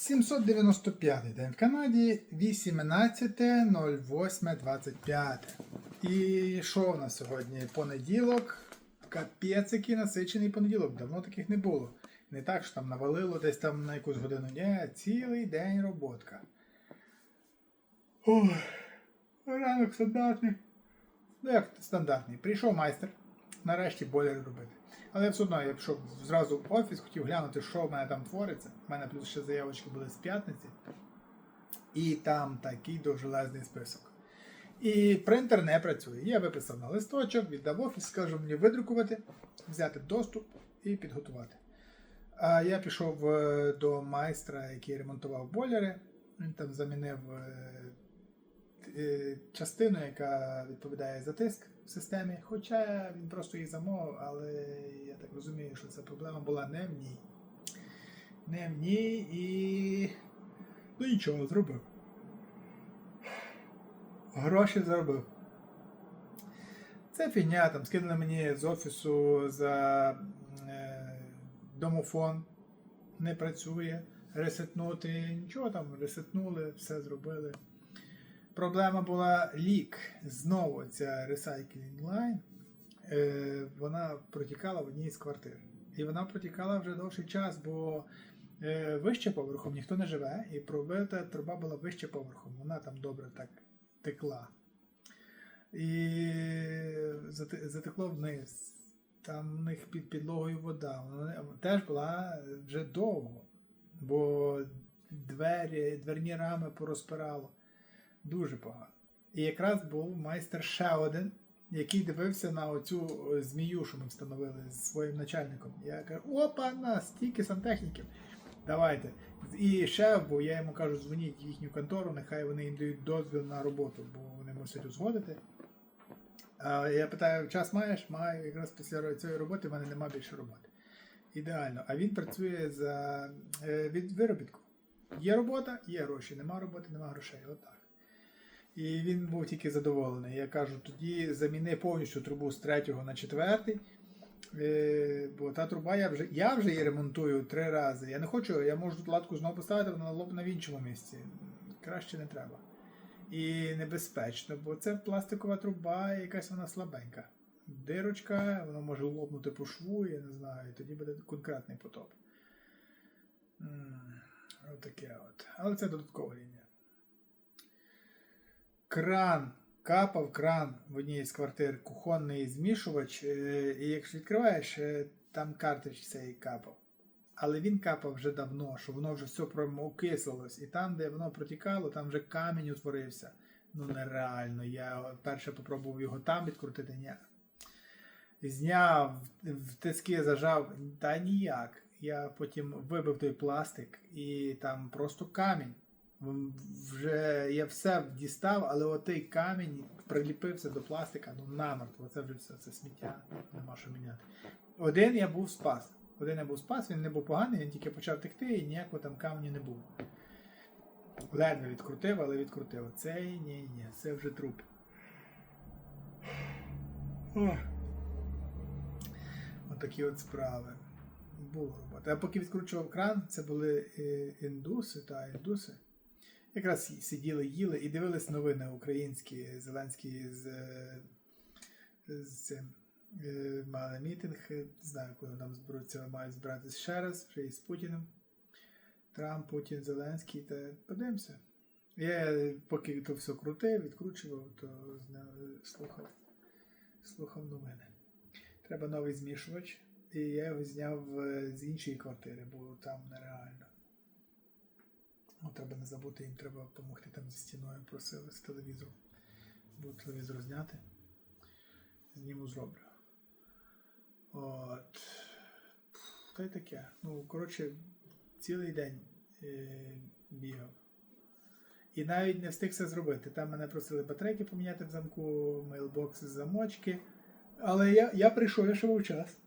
795 день в Канаді, 18.08.25. І що в нас сьогодні? Понеділок. Капець, який насичений понеділок. Давно таких не було. Не так, що там навалило десь там на якусь годину. Ні, цілий день роботка. Ой, ранок стандартний. Ну як стандартний. Прийшов майстер. Нарешті бойлер робити. Але все одно я пішов зразу в офіс, хотів глянути, що в мене там твориться. У мене плюс ще заявочки були з п'ятниці. І там такий довжелезний список. І принтер не працює. Я виписав на листочок, віддав офіс, скажу мені видрукувати, взяти доступ і підготувати. А я пішов е, до майстра, який ремонтував бойлери. Він там замінив е, е, частину, яка відповідає за тиск системі. Хоча він просто її замовив, але я так розумію, що ця проблема була не в ній. Не в ній і. Ну нічого, зробив. Гроші заробив. Це фігня, там скинули мені з офісу за е, домофон, не працює, ресетнути, нічого там, ресетнули, все зробили. Проблема була лік. Знову ця recycling line, е, вона протікала в одній з квартир. І вона протікала вже довший час, бо е, вище поверхом ніхто не живе, і пробита труба була вище поверхом. Вона там добре так текла. І затекло вниз. Там в них під підлогою вода. Вона теж була вже довго, бо двері, дверні рами порозпирало. Дуже погано. І якраз був майстер ще один, який дивився на оцю е, змію, що ми встановили з своїм начальником. Я кажу, опа, на стільки сантехніків. Давайте. І ще, бо я йому кажу, дзвоніть в їхню контору, нехай вони їм дають дозвіл на роботу, бо вони мусять узгодити. Я питаю, час маєш? Маю, якраз після цієї роботи в мене нема більше роботи. Ідеально. А він працює за е, від виробітку. Є робота, є гроші, нема роботи, нема грошей. Отак. І він був тільки задоволений. Я кажу, тоді заміни повністю трубу з третього на четвертий. Е, бо та труба я вже я вже її ремонтую три рази. Я не хочу, я можу тут латку знову поставити, вона лопне в іншому місці. Краще не треба. І небезпечно, бо це пластикова труба, якась вона слабенька. Дирочка, вона може лопнути по шву, я не знаю, і тоді буде конкретний потоп. Отаке от. Але це додаткова лінія. Кран. Капав кран в одній з квартир кухонний змішувач, е, і якщо відкриваєш, е, там картридж цей капав. Але він капав вже давно, що воно вже все промокислилось. І там, де воно протікало, там вже камінь утворився. Ну нереально. Я перше попробував його там відкрутити, ні. Зняв, в тиски зажав, та ніяк. Я потім вибив той пластик і там просто камінь. Вже я все дістав, але отий камінь приліпився до пластика, ну намертво. Це вже все, це сміття, нема що міняти. Один я був спас. Один я був спас, він не був поганий, він тільки почав текти і ніякого там каменю не було. Ледве відкрутив, але відкрутив. Цей ні, ні, це вже труп. Ох. Отакі от справи. Було робота. А поки відкручував кран, це були е, індуси та індуси. Якраз сиділи, їли і дивились новини українські, Зеленський з, е, з е, Мали мітинг, е, не знаю, коли там зберуться, мають збиратися ще раз, вже і з Путіним. Трамп, Путін, Зеленський, та подивимося. Я е, поки то все крутив, відкручував, то слухав, слухав новини. Треба новий змішувач, і я його зняв е, з іншої квартири, бо там нереально. Ну, треба не забути, їм треба допомогти там зі стіною, просили з телевізором. Буду телевізор зняти. Зніму зроблю. От. Та й таке. Ну, коротше, цілий день е, бігав. І навіть не встиг це зробити. Там мене просили батарейки поміняти в замку, мейлбокси замочки. Але я, я прийшов, я ще був час.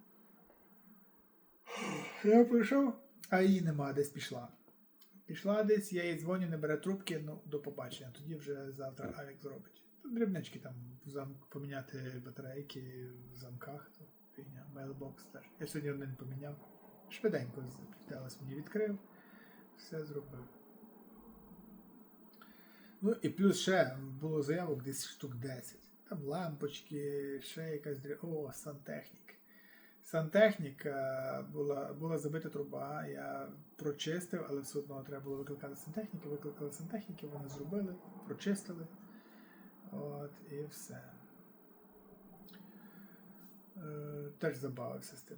Я прийшов, а її нема, десь пішла. Пішла десь, я їй дзвоню, не бере трубки, ну, до побачення. Тоді вже завтра Алік зробить. Дрібнички там в замку поміняти батарейки в замках, то фігня, мейлбокс теж. Я сьогодні один поміняв. Швиденько Телес мені відкрив, Все зробив. Ну і плюс ще було заявок десь штук 10. Там лампочки, ще якась дрі... О, сантехнік. Сантехнік е, була, була забита труба, я прочистив, але все одно треба було викликати сантехніки. Викликали сантехніки, вони зробили, прочистили. От, і все. Е, теж забавився з тим.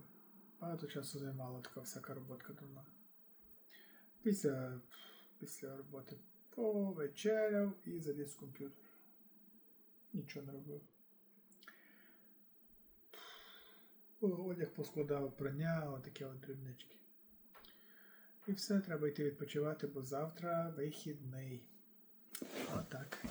Багато часу займала така всяка роботка дурна. Після, після роботи повечеряв і заліз в комп'ютер. Нічого не робив. Одяг поскладав, прання, отакі от дрібнички. І все, треба йти відпочивати, бо завтра вихідний. Отак.